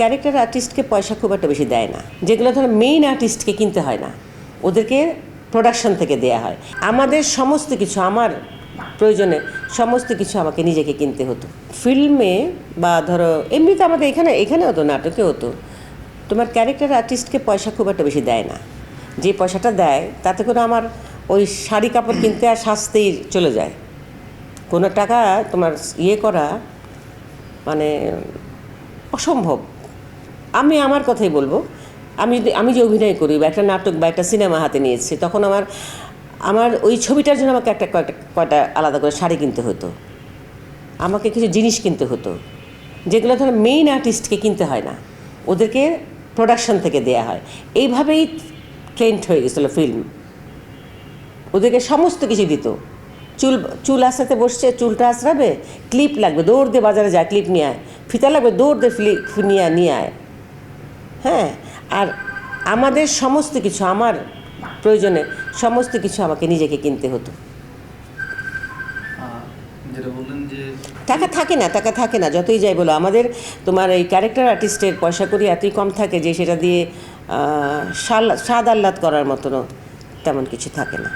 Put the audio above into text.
Character আর্টিস্টকে পয়সা খুব একটা বেশি দেয় না। যেগুলো ধরো মেইন আর্টিস্টকে কিনতে হয় না, ওদেরকে প্রোডাকশন থেকে দেয়া হয়। আমাদের সমস্ত কিছু, আমার প্রয়োজনে সমস্ত কিছু আমাকে নিজেকে কিনতে হতো। ফিল্মে বা ধরো, এমনিতে আমাদের এখানে এখানে হতো, নাটকে হতো। তোমার ক্যারেক্টার আর্টিস্টকে পয়সা খুব একটা বেশি দেয় না। যে পয়সাটা দেয়, তাতে করে আমার ওই শাড়ি কাপড় কিনতে আর সাজতেই চলে যায়। কোনো টাকা তোমার ইয়ে করা মানে অসম্ভব। আমি আমার কথাই বলব। আমি আমি যে অভিনয় করি বা একটা নাটক বা একটা সিনেমা হাতে নিয়েছি, তখন আমার আমার ওই ছবিটার জন্য আমাকে একটা কয়টা কয়টা আলাদা করে শাড়ি কিনতে হতো। আমাকে কিছু জিনিস কিনতে হতো। যেগুলো ধরো মেইন আর্টিস্টকে কিনতে হয় না। ওদেরকে প্রোডাকশন থেকে দেয়া হয়। এইভাবেই ট্রেন্ড হয়ে গেছিল ফিল্ম ওদেরকে সমস্ত কিছু দিত। চুল চুল আসাতে বসছে, চুলটা আঁচড়াবে ক্লিপ লাগবে, দৌড় দিয়ে বাজারে যায় ক্লিপ নিয়ে আয়। ফিতা লাগবে, দৌড় দিয়ে ফ্লিপ নিয়ে নিয়ে আয়। হ্যাঁ আর আমাদের সমস্ত কিছু আমার প্রয়োজনে সমস্ত কিছু আমাকে নিজেকে কিনতে হতো। টাকা থাকে না টাকা থাকে না যতই যাই বলো। আমাদের তোমার এই ক্যারেক্টার আর্টিস্টের পয়সা করি এতই কম থাকে যে সেটা দিয়ে স্বাদ আহ্লাদ করার মতনও তেমন কিছু থাকে না।